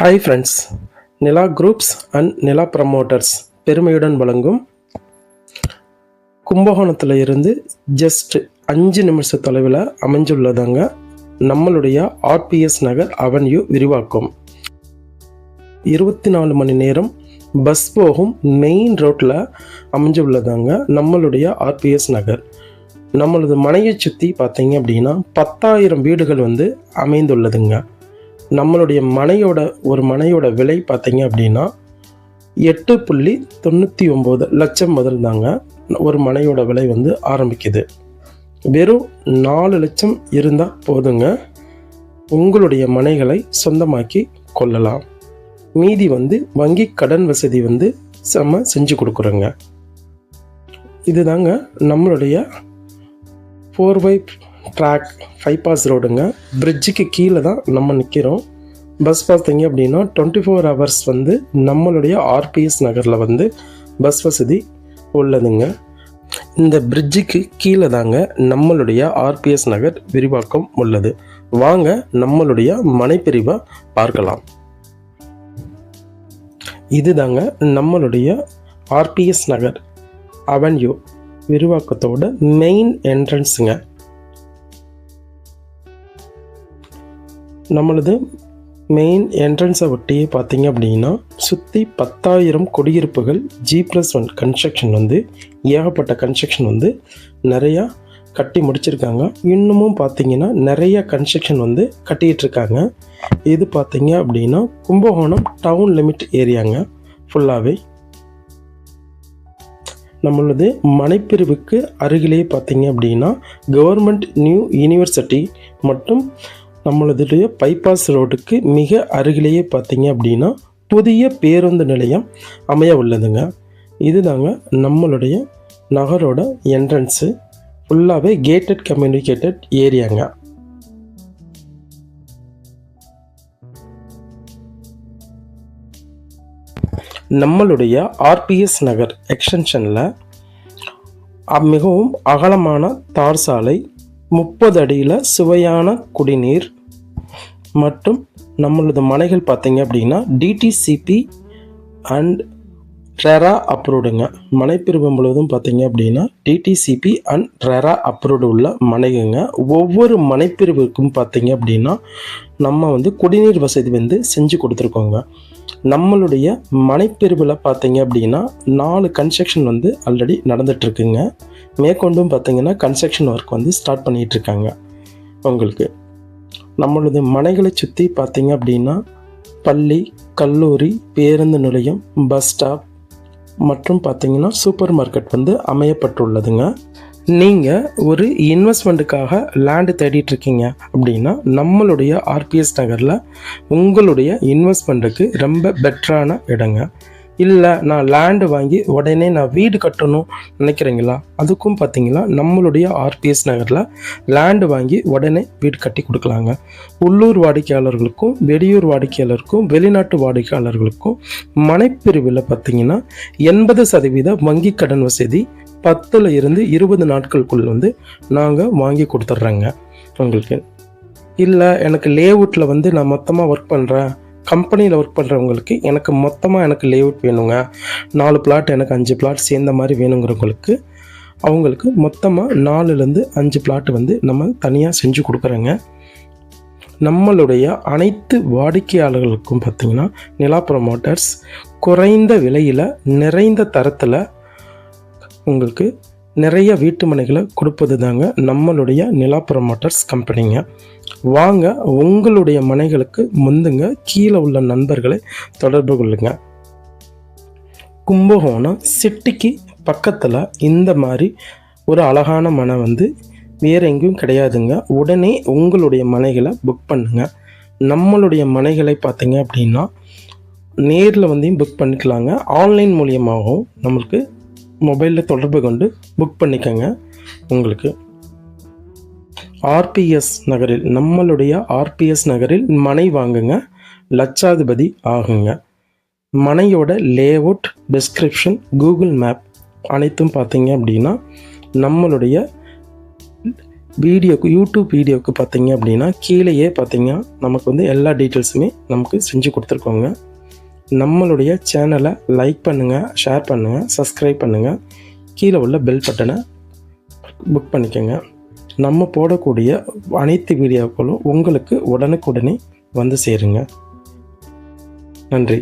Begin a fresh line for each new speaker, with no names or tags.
Hi friends Nila groups and Nila promoters பெருமையுடன் வழங்கும் கும்பகோணத்தில் இருந்து ஜஸ்ட் அஞ்சு நிமிஷ தொலைவில் அமைஞ்சுள்ளதாங்க நம்மளுடைய ஆர்பிஎஸ் நகர் அவென்யூ விரிவாக்கம். இருபத்தி நாலு மணி நேரம் பஸ் போகும் மெயின் ரோட்டில் அமைஞ்சுள்ளதாங்க நம்மளுடைய ஆர்பிஎஸ் நகர். நம்மளது மனையை சுற்றி பார்த்தீங்க அப்படின்னா பத்தாயிரம் வீடுகள் வந்து அமைந்துள்ளதுங்க. நம்மளுடைய மனையோட ஒரு மனையோட விலை பார்த்தீங்க அப்படின்னா எட்டு புள்ளி தொண்ணூற்றி ஒம்பது லட்சம் முதல் தாங்க ஒரு மனையோட விலை வந்து ஆரம்பிக்குது. வெறும் நாலு லட்சம் இருந்தால் போதுங்க. உங்களுடைய மனைகளை சொந்தமாக்கி கொள்ளலாம். மீதி வந்து வங்கி கடன் வசதி வந்து நம்ம செஞ்சு கொடுக்குறோங்க. இதுதாங்க நம்மளுடைய four by track five pass ரோடுங்க பிரிட்ஜுக்கு கீழே தான் நம்ம நிற்கிறோம் பஸ் பார்த்தீங்க அப்படின்னா டுவெண்ட்டி ஃபோர் ஹவர்ஸ் வந்து நம்மளுடைய ஆர்பிஎஸ் நகரில் வந்து பஸ் வசதி உள்ளதுங்க. இந்த பிரிட்ஜுக்கு கீழே தாங்க நம்மளுடைய ஆர்பிஎஸ் நகர் விரிவாக்கம் உள்ளது. வாங்க நம்மளுடைய மனைப்பிரிவை பார்க்கலாம். இதுதாங்க நம்மளுடைய ஆர்பிஎஸ் நகர். அவென்யூ விரிவாக்கத்தோட மெயின் என்ட்ரன்ஸுங்க நம்மளது மெயின் என்ட்ரன்ஸை ஒட்டியே பார்த்தீங்க அப்படின்னா சுற்றி பத்தாயிரம் குடியிருப்புகள் ஜி ப்ளஸ் ஒன் கன்ஸ்ட்ரக்ஷன் வந்து ஏகப்பட்ட கன்ஸ்ட்ரக்ஷன் வந்து நிறையா கட்டி முடிச்சிருக்காங்க. இன்னமும் பார்த்தீங்கன்னா நிறைய கன்ஸ்ட்ரக்ஷன் வந்து கட்டிகிட்டு இருக்காங்க இது பார்த்தீங்க அப்படின்னா கும்பகோணம் டவுன் லிமிட் ஏரியாங்க ஃபுல்லாகவே நம்மளது மனைப்பிரிவுக்கு அருகிலேயே பார்த்தீங்க அப்படின்னா கவர்மெண்ட் நியூ யூனிவர்சிட்டி மற்றும் நம்மளதுடைய பைபாஸ் ரோடுக்கு மிக அருகிலேயே பார்த்தீங்க அப்படின்னா புதிய பேருந்து நிலையம் அமைய உள்ளதுங்க. இதுதாங்க நம்மளுடைய நகரோட என்ட்ரன்ஸு ஃபுல்லாகவே கேட்டட் கம்யூனிகேட்டட் ஏரியாங்க நம்மளுடைய ஆர்பிஎஸ் நகர் எக்ஸ்டென்ஷனில் மிகவும் அகலமான தார் சாலை முப்பது அடியில் சுவையான குடிநீர் மற்றும் நம்மளது மனைகள் பார்த்தீங்க அப்படின்னா டிடிசிபி அண்ட் ரெரா அப்ரூவ்டுங்க மனைப்பிரிவு முழுவதும் பார்த்தீங்க அப்படின்னா டிடிசிபி அண்ட் ரெரா அப்ரூவ்டு உள்ள மனைகுங்க ஒவ்வொரு மனைப்பிரிவுக்கும் பார்த்தீங்க அப்படின்னா நம்ம வந்து குடிநீர் வசதி வந்து செஞ்சு கொடுத்துருக்கோங்க. நம்மளுடைய மனைப்பிரிவில் பார்த்தீங்க அப்படின்னா நாலு கன்ஸ்ட்ரக்ஷன் வந்து ஆல்ரெடி நடந்துகிட்ருக்குங்க மேற்கொண்டும் பார்த்தீங்கன்னா கன்ஸ்ட்ரக்ஷன் ஒர்க் வந்து ஸ்டார்ட் பண்ணிகிட்டு இருக்காங்க உங்களுக்கு நம்மளது மனைகளை சுற்றி பார்த்திங்க அப்படின்னா பள்ளி கல்லூரி பேருந்து நிலையம் பஸ் ஸ்டாப் மற்றும் பார்த்திங்கன்னா சூப்பர் மார்க்கெட் வந்து அமையப்பட்டுள்ளதுங்க. நீங்கள் ஒரு இன்வெஸ்ட்மெண்ட்டுக்காக லேண்டு தேடிட்டு இருக்கீங்க அப்படின்னா நம்மளுடைய ஆர்பிஎஸ் நகரில் உங்களுடைய இன்வெஸ்ட்மெண்ட்டுக்கு ரொம்ப பெட்டரான இடங்க. இல்லை நான் லேண்டு வாங்கி உடனே நான் வீடு கட்டணும் நினைக்கிறீங்களா? அதுக்கும் பார்த்தீங்கன்னா நம்மளுடைய ஆர்பிஎஸ் நகரில் லேண்டு வாங்கி உடனே வீடு கட்டி கொடுக்கலாங்க. உள்ளூர் வாடிக்கையாளர்களுக்கும் வெளியூர் வாடிக்கையாளருக்கும் வெளிநாட்டு வாடிக்கையாளர்களுக்கும் மனைப்பிரிவில் பார்த்தீங்கன்னா எண்பது சதவீத வங்கி கடன் வசதி பத்தில் இருந்து இருபது நாட்களுக்குள் வந்து நாங்கள் வாங்கி கொடுத்துட்றோங்க உங்களுக்கு இல்லை எனக்கு லேஅவுட்டில் வந்து நான் மொத்தமாக ஒர்க் பண்ணுறேன் கம்பெனியில் ஒர்க் பண்ணுறவங்களுக்கு எனக்கு மொத்தமாக எனக்கு லேஅவுட் வேணுங்க. நாலு பிளாட் எனக்கு அஞ்சு பிளாட் சேர்ந்த மாதிரி வேணுங்கிறவங்களுக்கு அவங்களுக்கு மொத்தமாக நாலுலேருந்து அஞ்சு பிளாட் வந்து நம்ம தனியாக செஞ்சு கொடுக்குறோங்க. நம்மளுடைய அனைத்து வாடிக்கையாளர்களுக்கும் பார்த்திங்கன்னா நிலா ப்ரொமோட்டர்ஸ் குறைந்த விலையில் நிறைந்த தரத்தில் உங்களுக்கு நிறைய வீட்டு மனைகளை கொடுப்பது தாங்க நம்மளுடைய நிலா ப்ரொமோட்டர்ஸ் கம்பெனிங்க. வாங்க உங்களுடைய மனைகளுக்கு முந்துங்க கீழே உள்ள நண்பர்களை தொடர்பு கொள்ளுங்க. கும்பகோணம் சிட்டிக்கு பக்கத்தில் இந்த மாதிரி ஒரு அழகான மனை வந்து வேற எங்கேயும் கிடையாதுங்க. உடனே உங்களுடைய மனைகளை புக் பண்ணுங்க. நம்மளுடைய மனைகளை பார்த்தீங்க அப்படின்னா நேரில் வந்து புக் பண்ணிக்கலாங்க. ஆன்லைன் மூலியமாகவும் நம்மளுக்கு மொபைலில் தொடர்பு கொண்டு புக் பண்ணிக்கோங்க. உங்களுக்கு ஆர்பிஎஸ் நகரில் நம்மளுடைய ஆர்பிஎஸ் நகரில் மனை வாங்குங்க. லட்சாதிபதி ஆகுங்க. மனையோட லேஅவுட் டிஸ்கிரிப்ஷன் கூகுள் மேப் அனைத்தும் பார்த்தீங்க அப்படின்னா நம்மளுடைய வீடியோக்கு யூடியூப் வீடியோவுக்கு பார்த்தீங்க அப்படின்னா கீழேயே பார்த்தீங்கன்னா நமக்கு வந்து எல்லா டீட்டெயில்ஸுமே நமக்கு செஞ்சு கொடுத்துருக்கோங்க. நம்மளுடைய சேனலை லைக் பண்ணுங்கள் ஷேர் பண்ணுங்கள் சப்ஸ்கிரைப் பண்ணுங்கள் கீழே உள்ள பெல் பட்டனை புக் பண்ணிக்கோங்க. நம்ம போடக்கூடிய அனைத்து வீடியோக்களும் உங்களுக்கு உடனுக்குடனே வந்து சேருங்க. நன்றி.